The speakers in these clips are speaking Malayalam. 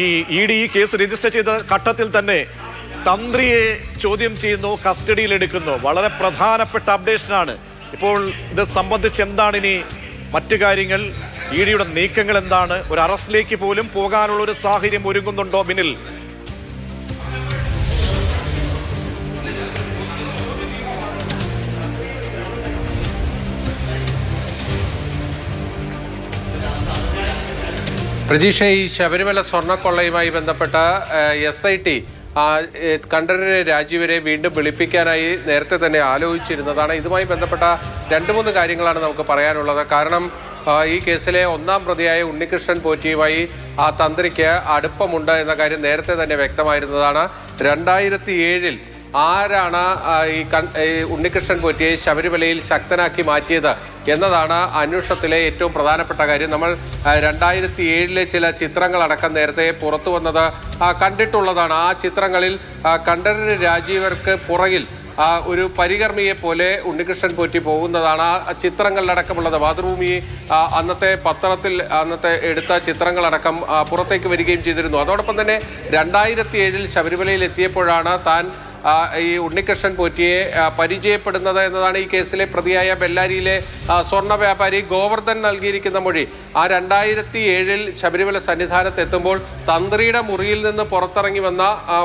ഈ ഇ ഡി ഈ കേസ് രജിസ്റ്റർ ചെയ്ത ഘട്ടത്തിൽ തന്നെ തന്ത്രിയെ ചോദ്യം ചെയ്യുന്നു കസ്റ്റഡിയിൽ എടുക്കുന്നു. വളരെ പ്രധാനപ്പെട്ട അപ്ഡേഷനാണ്. ഇപ്പോൾ ഇത് സംബന്ധിച്ച് എന്താണ് ഇനി മറ്റു കാര്യങ്ങൾ? ഇ ഡിയുടെ നീക്കങ്ങൾ എന്താണ്? ഒരു അറസ്റ്റിലേക്ക് പോലും പോകാനുള്ള ഒരു സാഹചര്യം ഒരുങ്ങുന്നുണ്ടോ ബിനിൽ? പ്രതീക്ഷ ഈ ശബരിമല സ്വർണക്കൊള്ളയുമായി ബന്ധപ്പെട്ട എസ് ഐ ടി കണ്ഠരനെ രാജീവരെ വീണ്ടും വിളിപ്പിക്കാനായി നേരത്തെ തന്നെ ആലോചിച്ചിരുന്നതാണ്. ഇതുമായി ബന്ധപ്പെട്ട രണ്ട് മൂന്ന് കാര്യങ്ങളാണ് നമുക്ക് പറയാനുള്ളത്. കാരണം ഈ കേസിലെ ഒന്നാം പ്രതിയായ ഉണ്ണികൃഷ്ണൻ പോറ്റിയുമായി ആ തന്ത്രിക്ക് അടുപ്പമുണ്ട് എന്ന കാര്യം നേരത്തെ തന്നെ വ്യക്തമായിരുന്നതാണ്. രണ്ടായിരത്തി ഏഴിൽ ആരാണ് ഈ ഉണ്ണികൃഷ്ണൻ പോറ്റിയെ ശബരിമലയിൽ ശക്തനാക്കി മാറ്റിയത് എന്നതാണ് അന്വേഷണത്തിലെ ഏറ്റവും പ്രധാനപ്പെട്ട കാര്യം. നമ്മൾ രണ്ടായിരത്തി ഏഴിലെ ചില ചിത്രങ്ങളടക്കം നേരത്തെ പുറത്തു വന്നത് കണ്ടിട്ടുള്ളതാണ്. ആ ചിത്രങ്ങളിൽ കണ്ഠരര് രാജീവർക്ക് പുറകിൽ ഒരു പരികർമ്മിയെ പോലെ ഉണ്ണികൃഷ്ണൻ പോറ്റി പോകുന്നതാണ് ആ ചിത്രങ്ങളിലടക്കമുള്ളത്. മാതൃഭൂമി അന്നത്തെ പത്രത്തിൽ അന്നത്തെ എടുത്ത ചിത്രങ്ങളടക്കം പുറത്തേക്ക് വരികയും ചെയ്തിരുന്നു. അതോടൊപ്പം തന്നെ രണ്ടായിരത്തി ഏഴിൽ ശബരിമലയിൽ എത്തിയപ്പോഴാണ് താൻ ഈ ഉണ്ണികൃഷ്ണൻ പോറ്റിയെ പരിചയപ്പെടുന്നത് എന്നതാണ് ഈ കേസിലെ പ്രതിയായ ബെല്ലാരിയിലെ സ്വർണ വ്യാപാരി ഗോവർദ്ധൻ നൽകിയിരിക്കുന്ന മൊഴി. ആ രണ്ടായിരത്തി ഏഴിൽ ശബരിമല സന്നിധാനത്ത് എത്തുമ്പോൾ തന്ത്രിയുടെ മുറിയിൽ നിന്ന് പുറത്തിറങ്ങി വന്ന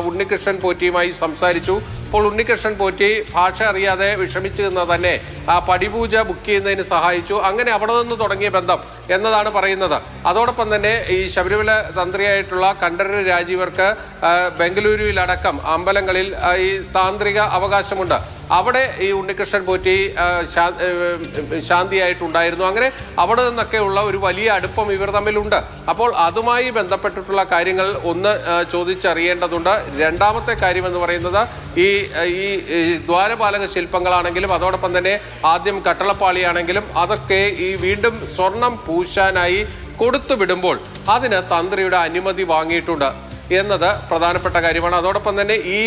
ഉണ്ണികൃഷ്ണൻ പോറ്റിയുമായി സംസാരിച്ചു. അപ്പോൾ ഉണ്ണികൃഷ്ണൻ പോറ്റി ഭാഷ അറിയാതെ വിഷമിച്ചു നിന്ന് തന്നെ ആ പടിപൂജ ബുക്ക് ചെയ്യുന്നതിന് സഹായിച്ചു. അങ്ങനെ അവിടെ നിന്ന് തുടങ്ങിയ ബന്ധം എന്നതാണ് പറയുന്നത്. അതോടൊപ്പം തന്നെ ഈ ശബരിമല തന്ത്രിയായിട്ടുള്ള കണ്ഠരര് രാജീവർക്ക് ബംഗളൂരുവിലടക്കം അമ്പലങ്ങളിൽ ഈ താന്ത്രിക അവകാശമുണ്ട്. അവിടെ ഈ ഉണ്ണികൃഷ്ണൻ പോറ്റി ശാന്തിയായിട്ടുണ്ടായിരുന്നു. അങ്ങനെ അവിടെ നിന്നൊക്കെയുള്ള ഒരു വലിയ അടുപ്പം ഇവർ തമ്മിലുണ്ട്. അപ്പോൾ അതുമായി ബന്ധപ്പെട്ടിട്ടുള്ള കാര്യങ്ങൾ ഒന്ന് ചോദിച്ചറിയേണ്ടതുണ്ട്. രണ്ടാമത്തെ കാര്യം എന്ന് പറയുന്നത് ഈ ഈ ദ്വാരപാലക ശില്പങ്ങളാണെങ്കിലും അതോടൊപ്പം തന്നെ ആദ്യം കട്ടളപ്പാളിയാണെങ്കിലും അതൊക്കെ ഈ വീണ്ടും സ്വർണം പൂശാനായി കൊടുത്തു വിടുമ്പോൾ അതിന് തന്ത്രിയുടെ അനുമതി വാങ്ങിയിട്ടുണ്ട്. എന്നത് പ്രധാനപ്പെട്ട കാര്യമാണ്. അതോടൊപ്പം തന്നെ ഈ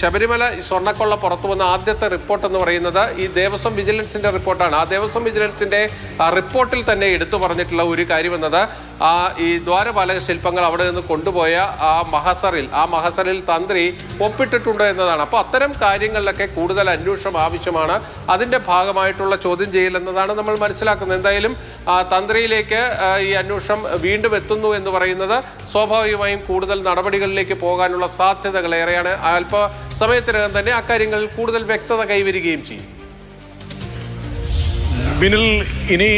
ശബരിമല സ്വർണക്കൊള്ള പുറത്തു വന്ന ആദ്യത്തെ റിപ്പോർട്ട് എന്ന് പറയുന്നത് ഈ ദേവസ്വം വിജിലൻസിന്റെ റിപ്പോർട്ടാണ്. ആ ദേവസ്വം വിജിലൻസിന്റെ റിപ്പോർട്ടിൽ തന്നെ എടുത്തു പറഞ്ഞിട്ടുള്ള ഒരു കാര്യം എന്നത് ആ ഈ ദ്വാരപാലക ശില്പങ്ങൾ അവിടെ നിന്ന് കൊണ്ടുപോയ ആ മഹസറിൽ ആ മഹസറിൽ തന്ത്രി ഒപ്പിട്ടിട്ടുണ്ട് എന്നതാണ്. അപ്പോൾ അത്തരം കാര്യങ്ങളിലൊക്കെ കൂടുതൽ അന്വേഷണം ആവശ്യമാണ്. അതിന്റെ ഭാഗമായിട്ടുള്ള ചോദ്യം ചെയ്യൽ എന്നതാണ് നമ്മൾ മനസ്സിലാക്കുന്നത്. എന്തായാലും തന്ത്രിയിലേക്ക് ഈ അന്വേഷണം വീണ്ടും എത്തുന്നു എന്ന് പറയുന്നത് സ്വാഭാവികമായും കൂടുതൽ നടപടികളിലേക്ക് പോകാനുള്ള സാധ്യതകൾ ഏറെയാണ്. അല്പ സമയത്തിനകം തന്നെ അക്കാര്യങ്ങളിൽ കൂടുതൽ വ്യക്തത കൈവരികയും ചെയ്യും. ബിനിൽ ഇനി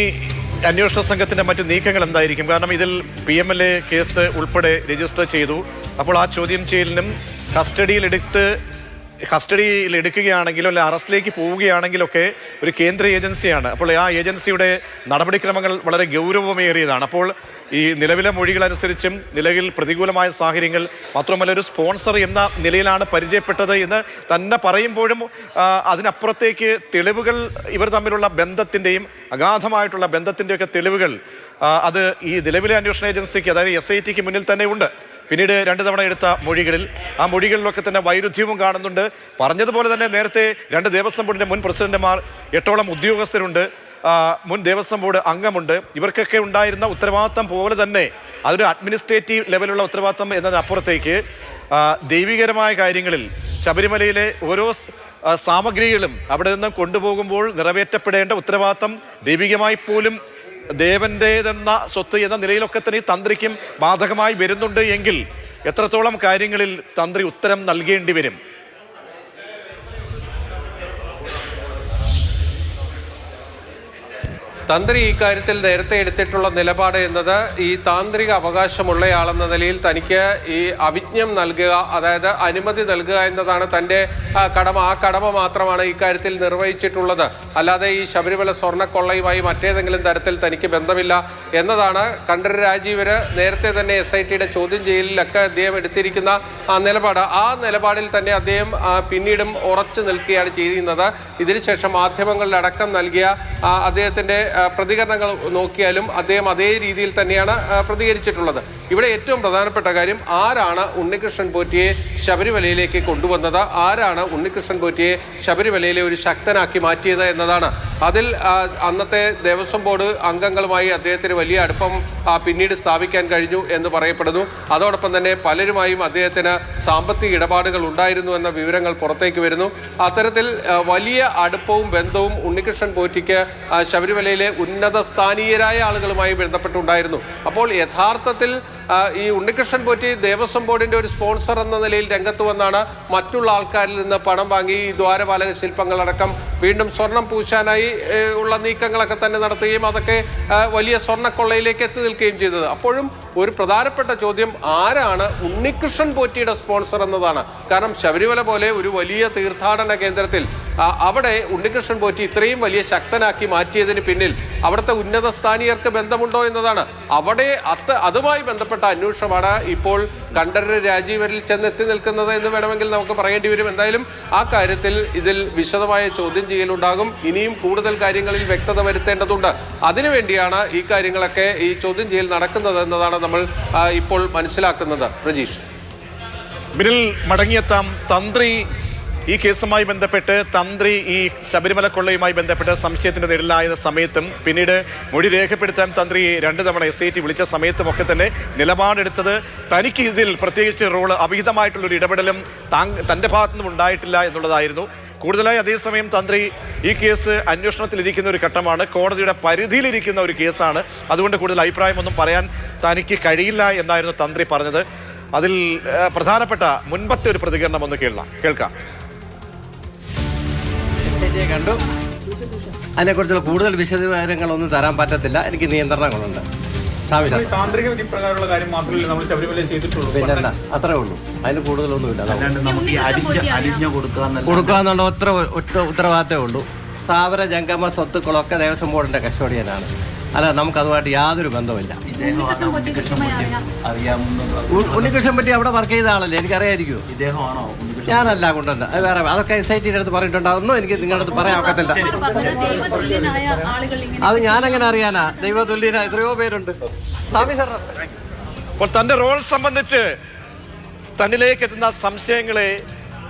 അന്വേഷണ സംഘത്തിന്റെ മറ്റു നീക്കങ്ങൾ എന്തായിരിക്കും? കാരണം ഇതിൽ P M L A case ഉൾപ്പെടെ രജിസ്റ്റർ ചെയ്തു. അപ്പോൾ ആ ചോദ്യം ചെയ്യലിനും കസ്റ്റഡിയിൽ എടുത്ത് കസ്റ്റഡിയിൽ എടുക്കുകയാണെങ്കിലോ അല്ലെ അറസ്റ്റിലേക്ക് പോവുകയാണെങ്കിലൊക്കെ ഒരു കേന്ദ്ര ഏജൻസിയാണ്. അപ്പോൾ ആ ഏജൻസിയുടെ നടപടിക്രമങ്ങൾ വളരെ ഗൗരവമേറിയതാണ്. അപ്പോൾ ഈ നിലവിലെ മൊഴികൾ അനുസരിച്ചും നിലവിൽ പ്രതികൂലമായ സാഹചര്യങ്ങൾ മാത്രമല്ല ഒരു സ്പോൺസർ എന്ന നിലയിലാണ് പരിചയപ്പെട്ടത് എന്ന് തന്നെ പറയുമ്പോഴും അതിനപ്പുറത്തേക്ക് തെളിവുകൾ ഇവർ തമ്മിലുള്ള ബന്ധത്തിന്റെയും അഗാധമായിട്ടുള്ള ബന്ധത്തിന്റെയൊക്കെ തെളിവുകൾ അത് ഈ നിലവിലെ അന്വേഷണ ഏജൻസിക്ക് അതായത് എസ് ഐ ടിക്ക് മുന്നിൽ തന്നെ ഉണ്ട്. പിന്നീട് രണ്ട് തവണ എടുത്ത മൊഴികളിൽ ആ മൊഴികളിലൊക്കെ തന്നെ വൈരുദ്ധ്യവും കാണുന്നുണ്ട്. പറഞ്ഞതുപോലെ തന്നെ നേരത്തെ രണ്ട് ദേവസ്വം ബോർഡിന്റെ മുൻ പ്രസിഡന്റുമാർ എട്ടോളം ഉദ്യോഗസ്ഥരുണ്ട്. മുൻ ദേവസ്വം ബോർഡ് അംഗമുണ്ട്. ഇവർക്കൊക്കെ ഉണ്ടായിരുന്ന ഉത്തരവാദിത്തം പോലെ തന്നെ അതൊരു അഡ്മിനിസ്ട്രേറ്റീവ് ലെവലുള്ള ഉത്തരവാദിത്തം എന്നതിനപ്പുറത്തേക്ക് ദൈവികരമായ കാര്യങ്ങളിൽ ശബരിമലയിലെ ഓരോ സാമഗ്രികളും അവിടെ നിന്നും കൊണ്ടുപോകുമ്പോൾ നിറവേറ്റപ്പെടേണ്ട ഉത്തരവാദിത്തം ദൈവികമായി പോലും ദേവന്റേതെന്ന സ്വത്ത് എന്ന നിലയിലൊക്കെ തന്നെ തന്ത്രിക്കും ബാധകമായി വരുന്നുണ്ട് എങ്കിൽ എത്രത്തോളം കാര്യങ്ങളിൽ തന്ത്രി ഉത്തരം നൽകേണ്ടി വരും? തന്ത്രി ഇക്കാര്യത്തിൽ നേരത്തെ എടുത്തിട്ടുള്ള നിലപാട് എന്നത് ഈ താന്ത്രിക അവകാശമുള്ളയാളെന്ന നിലയിൽ തനിക്ക് ഈ അവിജ്ഞം നൽകുക അതായത് അനുമതി നൽകുക എന്നതാണ് തന്റെ കടമ. ആ കടമ മാത്രമാണ് ഇക്കാര്യത്തിൽ നിർവഹിച്ചിട്ടുള്ളത്. അല്ലാതെ ഈ ശബരിമല സ്വർണക്കൊള്ളയുമായി മറ്റേതെങ്കിലും തരത്തിൽ തനിക്ക് ബന്ധമില്ല എന്നതാണ് കണ്ഠര രാജീവര് നേരത്തെ തന്നെ എസ് ഐ ടിയുടെ ചോദ്യം ചെയ്യലിലൊക്കെ അദ്ദേഹം എടുത്തിരിക്കുന്ന ആ നിലപാട്. ആ നിലപാടിൽ തന്നെ അദ്ദേഹം പിന്നീടും ഉറച്ചു നിൽക്കുകയാണ് ചെയ്യുന്നത് ഇതിനുശേഷം മാധ്യമങ്ങളിലടക്കം നൽകിയ അദ്ദേഹത്തിന്റെ പ്രതികരണങ്ങൾ നോക്കിയാലും അദ്ദേഹം അതേ രീതിയിൽ തന്നെയാണ് പ്രതികരിച്ചിട്ടുള്ളത്. ഇവിടെ ഏറ്റവും പ്രധാനപ്പെട്ട കാര്യം ആരാണ് ഉണ്ണികൃഷ്ണൻ പോറ്റിയെ ശബരിമലയിലേക്ക് കൊണ്ടുവന്നത്? ആരാണ് ഉണ്ണികൃഷ്ണൻ പോറ്റിയെ ശബരിമലയിലെ ഒരു ശക്തനാക്കി മാറ്റിയത് എന്നതാണ്. അതിൽ അന്നത്തെ ദേവസ്വം ബോർഡ് അംഗങ്ങളുമായി അദ്ദേഹത്തിന് വലിയ അടുപ്പം പിന്നീട് സ്ഥാപിക്കാൻ കഴിഞ്ഞു എന്ന് പറയപ്പെടുന്നു. അതോടൊപ്പം തന്നെ പലരുമായും അദ്ദേഹത്തിന് സാമ്പത്തിക ഇടപാടുകൾ ഉണ്ടായിരുന്നു എന്ന വിവരങ്ങൾ പുറത്തേക്ക് വരുന്നു. അത്തരത്തിൽ വലിയ അടുപ്പവും ബന്ധവും ഉണ്ണികൃഷ്ണൻ പോറ്റിക്ക് ശബരിമലയിലെ ഉന്നത സ്ഥാനീയരായ ആളുകളുമായി ബന്ധപ്പെട്ടുണ്ടായിരുന്നു. അപ്പോൾ യഥാർത്ഥത്തിൽ ഈ ഉണ്ണികൃഷ്ണൻ പോറ്റി ദേവസ്വം ബോർഡിന്റെ ഒരു സ്പോൺസർ എന്ന നിലയിൽ രംഗത്ത് വന്നാണ് മറ്റുള്ള ആൾക്കാരിൽ നിന്ന് പണം വാങ്ങി ഈ ദ്വാരപാലക ശില്പങ്ങളടക്കം വീണ്ടും സ്വർണം പൂശാനായി ഉള്ള നീക്കങ്ങളൊക്കെ തന്നെ നടത്തുകയും അതൊക്കെ വലിയ സ്വർണക്കൊള്ളയിലേക്ക് എത്തി നിൽക്കുകയും ചെയ്തത്. അപ്പോഴും ഒരു പ്രധാനപ്പെട്ട ചോദ്യം ആരാണ് ഉണ്ണികൃഷ്ണൻ പോറ്റിയുടെ സ്പോൺസർ എന്നതാണ്. കാരണം ശബരിമല പോലെ ഒരു വലിയ തീർത്ഥാടന കേന്ദ്രത്തിൽ അവിടെ ഉണ്ണികൃഷ്ണൻ പോറ്റി ഇത്രയും വലിയ ശക്തനാക്കി മാറ്റിയതിന് പിന്നിൽ അവിടുത്തെ ഉന്നത സ്ഥാനീയർക്ക് ബന്ധമുണ്ടോ എന്നതാണ്. അവിടെ അത്ത അതുമായി ബന്ധപ്പെട്ട അന്വേഷണമാണ് ഇപ്പോൾ കണ്ഠരര് രാജീവരിൽ ചെന്നെത്തി നിൽക്കുന്നത് എന്ന് വേണമെങ്കിൽ നമുക്ക് പറയേണ്ടി വരും. എന്തായാലും ആ കാര്യത്തിൽ ഇതിൽ വിശദമായ ചോദ്യം ചെയ്യലുണ്ടാകും. ഇനിയും കൂടുതൽ കാര്യങ്ങളിൽ വ്യക്തത വരുത്തേണ്ടതുണ്ട്. അതിനുവേണ്ടിയാണ് ഈ കാര്യങ്ങളൊക്കെ ഈ ചോദ്യം ചെയ്യൽ നടക്കുന്നത് എന്നതാണ് നമ്മൾ ഇപ്പോൾ മനസ്സിലാക്കുന്നത്. പ്രജീഷ്. ബിനിൽ മടങ്ങിയെത്താം തന്ത്രി ഈ കേസുമായി ബന്ധപ്പെട്ട് തന്ത്രി ഈ ശബരിമല കൊള്ളയുമായി ബന്ധപ്പെട്ട് സംശയത്തിന്റെ നിഴലായ സമയത്തും പിന്നീട് മൊഴി രേഖപ്പെടുത്താൻ തന്ത്രി രണ്ട് തവണ എസ് ഐ ടി വിളിച്ച സമയത്തും ഒക്കെ തന്നെ നിലപാടെടുത്തത് തനിക്ക് ഇതിൽ പ്രത്യേകിച്ച് റോൾ അഭിഹിതമായിട്ടുള്ളൊരു ഇടപെടലും തന്റെ ഭാഗത്തുനിന്നും ഉണ്ടായിട്ടില്ല എന്നുള്ളതായിരുന്നു. കൂടുതലായി അതേസമയം തന്ത്രി ഈ കേസ് അന്വേഷണത്തിലിരിക്കുന്ന ഒരു ഘട്ടമാണ്. കോടതിയുടെ പരിധിയിലിരിക്കുന്ന ഒരു കേസാണ്. അതുകൊണ്ട് കൂടുതൽ അഭിപ്രായമൊന്നും പറയാൻ തനിക്ക് കഴിയില്ല എന്നായിരുന്നു തന്ത്രി പറഞ്ഞത്. അതിൽ പ്രധാനപ്പെട്ട മുൻപത്തെ ഒരു പ്രതികരണം ഒന്ന് കേൾക്കാം. കേൾക്കാം. ചേച്ചിയെ കണ്ടു. അതിനെക്കുറിച്ചുള്ള കൂടുതൽ വിശദവിവരങ്ങളൊന്നും തരാൻ പറ്റത്തില്ല. എനിക്ക് നിയന്ത്രണങ്ങളുണ്ട്. താന്ത്രിക വിധി താന്ത്രിക വിധിപ്രകാരമുള്ള കാര്യം മാത്രമല്ല നമ്മൾ ശബരിമല ചെയ്തിട്ടുള്ളൂ. അത്രേ ഉള്ളൂ. അതിന് കൂടുതലൊന്നുമില്ല. കൊടുക്കുക എന്നുള്ള ഒറ്റ ഒറ്റ ഉത്തരവാദിത്തമേ ഉള്ളൂ. സ്ഥാപന ജംഗമ സ്വത്തുക്കളൊക്കെ ദേവസ്വം ബോർഡിന്റെ കസ്റ്റോഡിയനാണ്. അല്ല നമുക്ക് അതുമായിട്ട് യാതൊരു ബന്ധമില്ല ഉണ്ണികൃഷ്ണൻ പറ്റി അവിടെ വർക്ക് ചെയ്ത ആളല്ലേ? എനിക്കറിയായിരിക്കും ഞാനല്ല കൊണ്ടുവന്ന അത് വേറെ അതൊക്കെ എസ് ഐ ടിയുടെ അടുത്ത് പറഞ്ഞിട്ടുണ്ടാവുന്നു. അതൊന്നും എനിക്ക് നിങ്ങളുടെ അടുത്ത് പറയാൻ ഒക്കത്തില്ല. ദൈവതുല്യനായ ആളുകൾ ഇങ്ങനെ അത് ഞാനെങ്ങനെ അറിയാനാ? ദൈവതുല്യന എത്രയോ പേരുണ്ട്. സ്വാമി സാർ. അപ്പോൾ തന്റെ റോൾ സംബന്ധിച്ച് തന്നിലേക്ക് എത്തുന്ന സംശയങ്ങളെ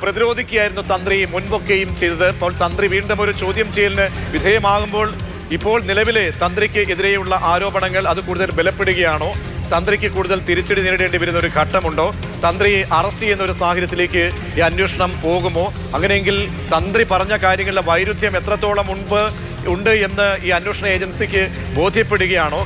പ്രതിരോധിക്കുകയായിരുന്നു തന്ത്രി മുൻപൊക്കെയും ചെയ്തത്. അപ്പോൾ തന്ത്രി വീണ്ടും ഒരു ചോദ്യം ചെയ്യലിന് വിധേയമാകുമ്പോൾ ഇപ്പോൾ നിലവിലെ തന്ത്രിക്ക് എതിരെയുള്ള ആരോപണങ്ങൾ അത് കൂടുതൽ ബലപ്പെടുകയാണോ? തന്ത്രിക്ക് കൂടുതൽ തിരിച്ചടി നേരിടേണ്ടി വരുന്ന ഒരു ഘട്ടമുണ്ടോ? തന്ത്രിയെ അറസ്റ്റ് ചെയ്യുന്ന ഒരു സാഹചര്യത്തിലേക്ക് ഈ അന്വേഷണം പോകുമോ? അങ്ങനെയെങ്കിൽ തന്ത്രി പറഞ്ഞ കാര്യങ്ങളിലെ വൈരുദ്ധ്യം എത്രത്തോളം മുൻപ് ഉണ്ട് എന്ന് ഈ അന്വേഷണ ഏജൻസിക്ക് ബോധ്യപ്പെടുകയാണോ?